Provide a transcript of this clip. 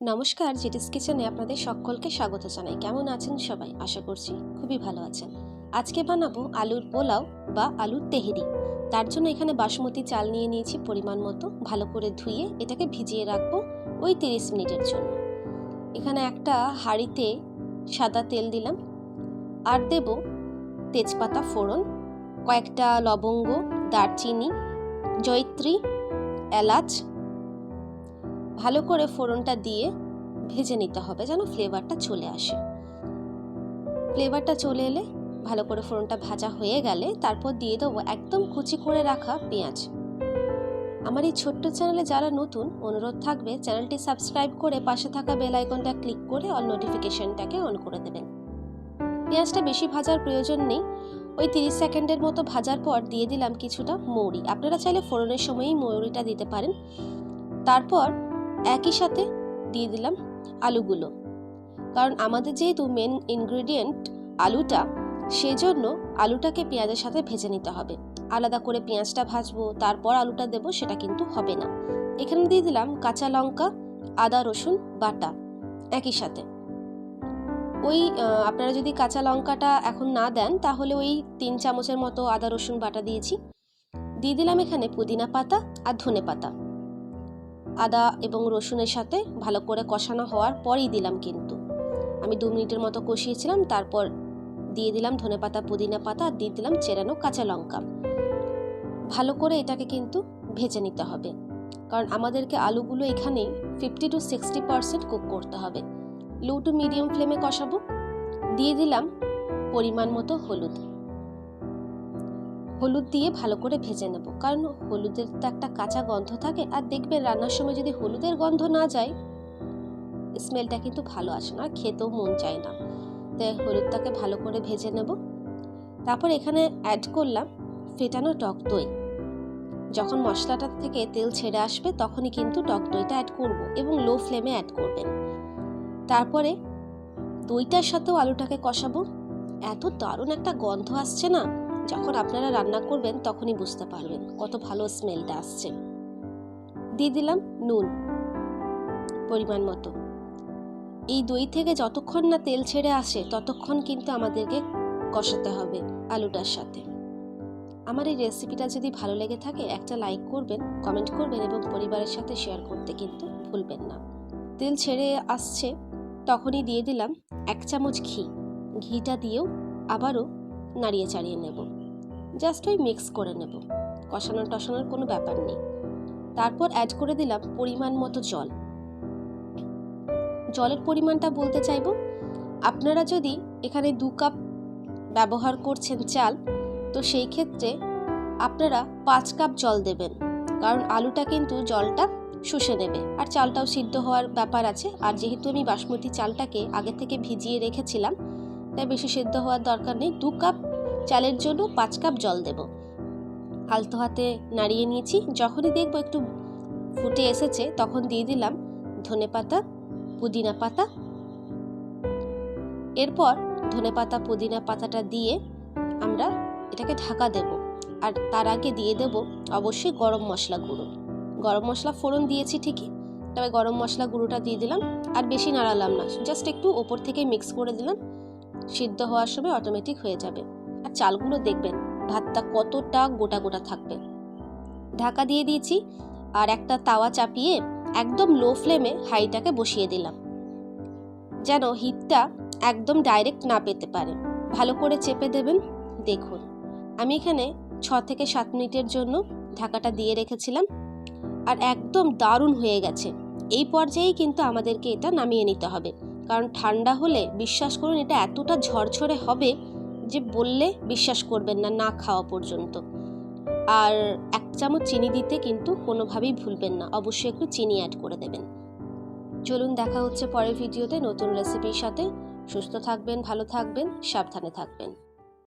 নমস্কার জিটিস কিচেনে আপনাদের সকলকে স্বাগত জানাই। কেমন আছেন সবাই? আশা করছি খুবই ভালো আছেন। আজকে বানাবো আলুর পোলাও বা আলুর তেহেরি। তার জন্য এখানে বাসমতি চাল নিয়ে নিয়েছি পরিমাণ মতো। ভালো করে ধুয়ে এটাকে ভিজিয়ে রাখব ওই তিরিশ মিনিটের জন্য। এখানে একটা হাঁড়িতে সাদা তেল দিলাম আর দেব তেজপাতা ফোড়ন, কয়েকটা লবঙ্গ, দারচিনি, জয়ত্রী, এলাচ ভালো করে ফোড়নটা দিয়ে ভেজে নিতে হবে যেন ফ্লেভারটা চলে আসে। ফ্লেভারটা চলে এলে ভালো করে ফোড়নটা ভাজা হয়ে গেলে তারপর দিয়ে দেবো একদম কুচি করে রাখা পেঁয়াজ। আমার এই ছোট্ট চ্যানেলে যারা নতুন, অনুরোধ থাকবে চ্যানেলটি সাবস্ক্রাইব করে পাশে থাকা বেল আইকনটা ক্লিক করে অল নোটিফিকেশনটাকে অন করে দেবেন। পেঁয়াজটা বেশি ভাজার প্রয়োজন নেই। ওই তিরিশ সেকেন্ডের মতো ভাজার পর দিয়ে দিলাম কিছুটা মৌরি। আপনারা চাইলে ফোড়নের সময়ই মৌরিটা দিতে পারেন। তারপর একই সাথে দিয়ে দিলাম আলুগুলো। কারণ আমাদের যেহেতু মেন ইনগ্রেডিয়েন্ট আলুটা, সেজন্য আলুটাকে পেঁয়াজের সাথে ভেজে নিতে হবে। আলাদা করে পেঁয়াজটা ভাজবো, তারপর আলুটা দেবো, সেটা কিন্তু হবে না। এখানে দিয়ে দিলাম কাঁচা লঙ্কা, আদা, রসুন, বাটা একই সাথে। ওই আপনারা যদি কাঁচা লঙ্কাটা এখন না দেন, তাহলে ওই তিন চামচের মতো আদা, রসুন, বাটা দিয়েছি। দিয়ে দিলাম এখানে পুদিনা পাতা আর ধনে পাতা। আদা এবং রসুনের সাথে ভালো করে কষানো হওয়ার পরই দিলাম কিন্তু। আমি দু মিনিটের মতো কষিয়েছিলাম, তারপর দিয়ে দিলাম ধনে পাতা পুদিনা পাতা, আর দিয়ে দিলাম চেরানো কাঁচা লঙ্কা। ভালো করে এটাকে কিন্তু ভেজে নিতে হবে। কারণ আমাদেরকে আলুগুলো এখানে fifty to sixty percent cook করতে হবে। লো টু মিডিয়াম ফ্লেমে কষাবো। দিয়ে দিলাম পরিমাণ মতো হলুদ। হলুদ দিয়ে ভালো করে ভেজে নেব। কারণ হলুদের তো একটা কাঁচা গন্ধ থাকে। আর দেখবেন রান্নার সময় যদি হলুদের গন্ধ না যায় স্মেলটা কিন্তু ভালো আসে না। খেতেও মন চায় না। তাই হলুদটাকে ভালো করে ভেজে নেব। তারপর এখানে অ্যাড করলাম ফেটানো টক দই। যখন মশলাটা থেকে তেল ছেড়ে আসবে, তখনই কিন্তু টক দইটা অ্যাড করব এবং লো ফ্লেমে অ্যাড করবেন। তারপরে দইটার সাথেও আলুটাকে কষাবো। এত দারুণ একটা গন্ধ আসছে না? যখন আপনারা রান্না করবেন, তখনই বুঝতে পারবেন কত ভালো স্মেলটা আসছে। দিয়ে দিলাম নুন, পরিমাণ মতো। এই দই থেকে যতক্ষণ না তেল ছেড়ে আসে, ততক্ষণ কিন্তু আমাদেরকে কষাতে হবে আলুটার সাথে। আমার এই রেসিপিটা যদি ভালো লেগে থাকে, একটা লাইক করবেন কমেন্ট করবেন এবং পরিবারের সাথে শেয়ার করতে কিন্তু ভুলবেন না। তেল ছেড়ে আসছে, তখনই দিয়ে দিলাম এক চামচ ঘি। ঘিটা দিয়েও আবারও নাড়িয়ে চাড়িয়ে নেব। জাস্ট ওই মিক্স করে নেব। কষানো টসানোর কোনো ব্যাপার নেই। তারপর অ্যাড করে দিলাম পরিমাণ মতো জল। জলের পরিমাণটা বলতে চাইব, আপনারা যদি এখানে দু কাপ ব্যবহার করছেন চাল, তো সেই ক্ষেত্রে আপনারা পাঁচ কাপ জল দেবেন। কারণ আলুটা কিন্তু জলটা শুষে নেবে। আর চালটাও সিদ্ধ হওয়ার ব্যাপার আছে। আর যেহেতু আমি বাসমতি চালটাকে আগে থেকে ভিজিয়ে রেখেছিলাম, তাই বেশি সেদ্ধ হওয়ার দরকার নেই। দু কাপ চালের জন্য পাঁচ কাপ জল দেব। আলতো হাতে নাড়িয়ে নিয়েছি। যখনই দেখব একটু ফুটে এসেছে, তখন দিয়ে দিলাম ধনে পাতা, পুদিনা পাতা। এরপর ধনে পাতা, পুদিনা পাতাটা দিয়ে আমরা এটাকে ঢাকা দেব। আর তার আগে দিয়ে দেব অবশ্যই গরম মশলা গুঁড়ো। গরম মশলা ফোড়ন দিয়েছি ঠিকই, তবে গরম মশলা গুঁড়োটা দিয়ে দিলাম। আর বেশি নাড়ালাম না, জাস্ট একটু ওপর থেকে মিক্স করে দিলাম। সিদ্ধ হওয়ার সময় অটোমেটিক হয়ে যাবে। আর চালগুলো দেখবেন ভাতটা কতটা গোটা গোটা থাকবে। ঢাকা দিয়ে দিয়েছি আর একটা তাওয়া চাপিয়ে একদম লো ফ্লেমে হাইটাকে বসিয়ে দিলাম। যেন হিটটা একদম ডাইরেক্ট না পেতে পারে। ভালো করে চেপে দেবেন, দেখুন। আমি এখানে ছ থেকে সাত মিনিটের জন্য ঢাকাটা দিয়ে রেখেছিলাম আর একদম দারুণ হয়ে গেছে। এই পর্যায়েই কিন্তু আমাদেরকে এটা নামিয়ে নিতে হবে। কারণ ঠান্ডা হলে বিশ্বাস করুন এটা এতটা ঝরঝরে হবে যে বললে বিশ্বাস করবেন না না খাওয়া পর্যন্ত। আর এক চামচ চিনি দিতে কিন্তু কোনোভাবেই ভুলবেন না, অবশ্যই একটু চিনি অ্যাড করে দেবেন। চলুন দেখা হচ্ছে পরের ভিডিওতে নতুন রেসিপির সাথে। সুস্থ থাকবেন, ভালো থাকবেন, সাবধানে থাকবেন।